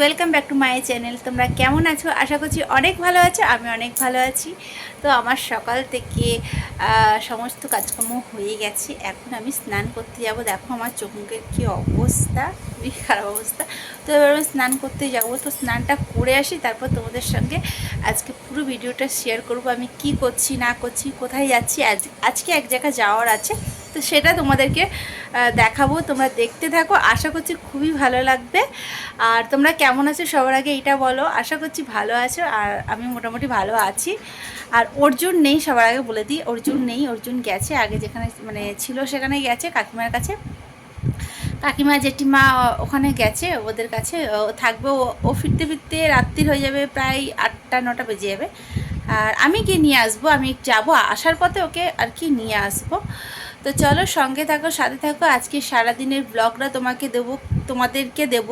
Welcome back to my channel তোমরা কেমন আছো? আশা করছি অনেক ভালো আছো, আমি অনেক ভালো আছি। তো আমার সকাল থেকে সমস্ত কাজকর্ম হয়ে গেছে। এখন আমি স্নান করতে যাব। দেখো আমার চোখ মুখের কী অবস্থা, খুবই খারাপ অবস্থা। তো এবার আমি স্নান করতে যাব। তো স্নানটা করে আসি, তারপর তোমাদের সঙ্গে আজকে পুরো ভিডিওটা শেয়ার করব। আমি কি করছি, না করছি, কোথায় যাচ্ছি? আজ, আজকে এক জায়গায় যাওয়ার আছে। তো সেটা তোমাদেরকে দেখাবো, তোমরা দেখতে থাকো। আশা করছি খুবই ভালো লাগবে। আর তোমরা কেমন আছো সবার আগে এটা বলো। আশা করছি ভালো আছো আর আমি মোটামুটি ভালো আছি। আর অর্জুন নেই সবার আগে বলে দিই। অর্জুন নেই, অর্জুন গেছে। আগে যেখানে মানে ছিল সেখানে গেছে কাকিমার কাছে। কাকিমা জেঠিমা ওখানে গেছে, ওদের কাছে। থাকবে, ও- ও ফিরতে ফিরতে রাত্রির হয়ে যাবে প্রায় আটটা, নটা বেজে যাবে। আর আমি গিয়ে নিয়ে আসব, আমি যাব। আসার পথে ওকে আর কি নিয়ে আসব। তো চলো সঙ্গে থাকো, সাথে থাকো। আজকে সারাদিনের ব্লগটা তোমাকে দেবো, তোমাদেরকে দেব।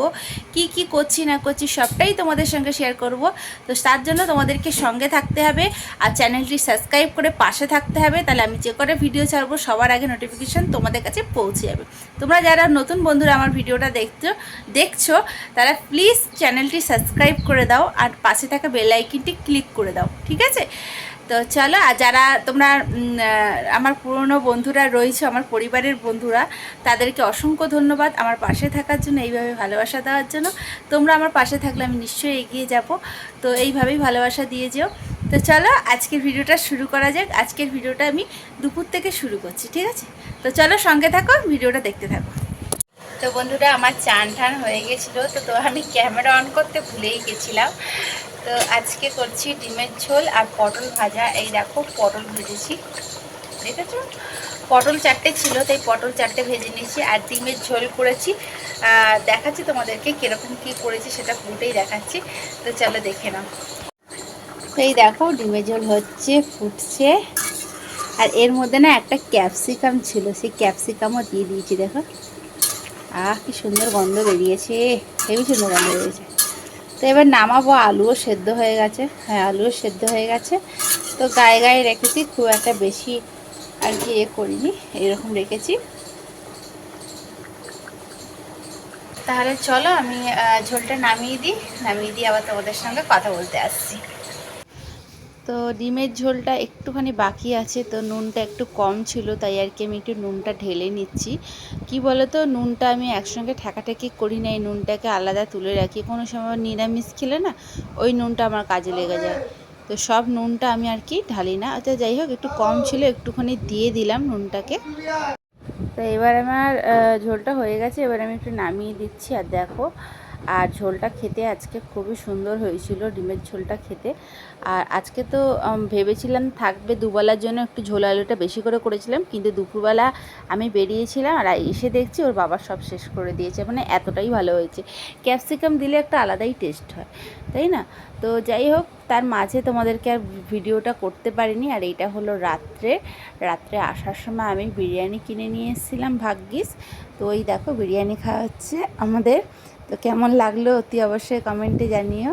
কি কি করছি, না করছি, সবটাই তোমাদের সঙ্গে শেয়ার করব। তো তার জন্য তোমাদেরকে সঙ্গে থাকতে হবে আর চ্যানেলটি সাবস্ক্রাইব করে পাশে থাকতে হবে। তাহলে আমি যে করে ভিডিও ছাড়বো, সবার আগে নোটিফিকেশান তোমাদের কাছে পৌঁছে যাবে। তোমরা যারা নতুন বন্ধুরা আমার ভিডিওটা দেখছ দেখছ, তারা প্লিজ চ্যানেলটি সাবস্ক্রাইব করে দাও আর পাশে থাকা বেল ক্লিক করে দাও, ঠিক আছে? তো চলো, আর যারা তোমরা আমার পুরনো বন্ধুরা রয়েছে, আমার পরিবারের বন্ধুরা, তাদেরকে অসংখ্য ধন্যবাদ আমার পাশে থাকার জন্য, এইভাবে ভালোবাসা দেওয়ার জন্য। তোমরা আমার পাশে থাকলে আমি নিশ্চয়ই এগিয়ে যাব। তো এইভাবেই ভালোবাসা দিয়ে যেও। তো চলো, আজকের ভিডিওটা শুরু করা যাক। আজকের ভিডিওটা আমি দুপুর থেকে শুরু করছি, ঠিক আছে? তো চলো, সঙ্গে থাকো, ভিডিওটা দেখতে থাকো। তো বন্ধুরা, আমার চান টান হয়ে গেছিল, তো তো আমি ক্যামেরা অন করতে ভুলেই গেছিলাম। তো আজকে করছি ডিমের ঝোল আর পটল ভাজা। এই দেখো, পটল ভেজেছি। দেখেছ? পটল চারটে ছিল, তাই পটল চারটে ভেজে নিয়েছি আর ডিমের ঝোল করেছি। দেখাচ্ছি তোমাদেরকে কীরকম কী করেছি, সেটা পুরোটাই দেখাচ্ছি। তো চলো দেখে নাও। এই দেখো, ডিমের ঝোল হচ্ছে, ফুটছে। আর এর মধ্যে না একটা ক্যাপসিকাম ছিল, সেই ক্যাপসিকামও দিয়ে দিয়েছি, দেখো। আহ, কি সুন্দর গন্ধ বেরিয়েছে। হেবি সুন্দর গন্ধ বেরিয়েছে। তো এবার নামাবো, আলুও সেদ্ধ হয়ে গেছে। হ্যাঁ আলুও সেদ্ধ হয়ে গেছে। তো গায়ে গায়ে রেখেছি, খুব একটা বেশি আর কি এ করিনি, এরকম রেখেছি। তাহলে চলো আমি ঝোলটা নামিয়ে দিই, নামিয়ে দিয়ে আবার তোমাদের সঙ্গে কথা বলতে আসছি। তো ডিমের ঝোলটা একটুখানি বাকি আছে, তো নুনটা একটু কম ছিল, তাই আর কি আমি একটু নুনটা ঢেলে নিচ্ছি। কি বলো তো নুনটা আমি একসঙ্গে ঠেকাঠেকি করি না, এই নুনটাকে আলাদা তুলে রাখি। কোনো সময় নিরামিষ খেলে না, ওই নুনটা আমার কাজে লেগে যায়। তো সব নুনটা আমি আর কি ঢালি না। আচ্ছা যাই হোক, একটু কম ছিল, একটুখানি দিয়ে দিলাম নুনটাকে। তো এবার আমার ঝোলটা হয়ে গেছে, এবার আমি একটু নামিয়ে দিচ্ছি, আর দেখো আর ঝোলটা খেতে আজকে খুবই সুন্দর হয়েছিল, ডিমের ঝোলটা খেতে। আর আজকে তো ভেবেছিলাম থাকবে দুবেলার জন্য একটু ঝোল আলুটা বেশি করে করেছিলাম, কিন্তু দুপুরবেলা আমি বেরিয়েছিলাম আর এসে দেখছি ওর বাবা সব শেষ করে দিয়েছে মানে এতটাই ভালো হয়েছে। ক্যাপসিকাম দিলে একটা আলাদাই টেস্ট হয়, তাই না? তো যাই হোক, তার মাঝে তোমাদেরকে আর ভিডিওটা করতে পারিনি, আর এইটা হলো রাত্রে। রাত্রে আসার সময় আমি বিরিয়ানি কিনে নিয়ে এসেছিলাম ভাগ্যিস। তো ওই দেখো, বিরিয়ানি খাওয়া হচ্ছে আমাদের। তো কেমন লাগল অতি অবশ্যই কমেন্টে জানিও।